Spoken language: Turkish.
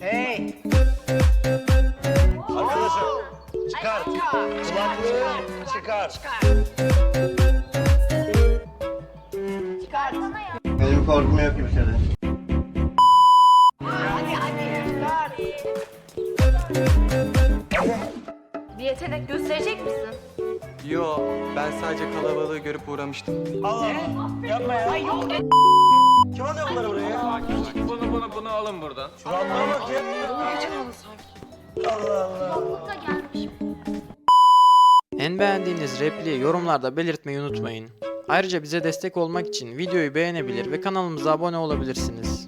Hey! Arkadaşım çıkar. Kulaklığı çıkar. Benim korkum yok kimseden. Bir yetenek gösterecek misin? Yo, ben sadece kalabalığı görüp uğramıştım. Allah Yapma ya. Ay yok. Kim alıyor bunları alın buradan. Şuranlara bak ya. Allah Allah. En beğendiğiniz repliği yorumlarda belirtmeyi unutmayın. Ayrıca bize destek olmak için videoyu beğenebilir ve kanalımıza abone olabilirsiniz.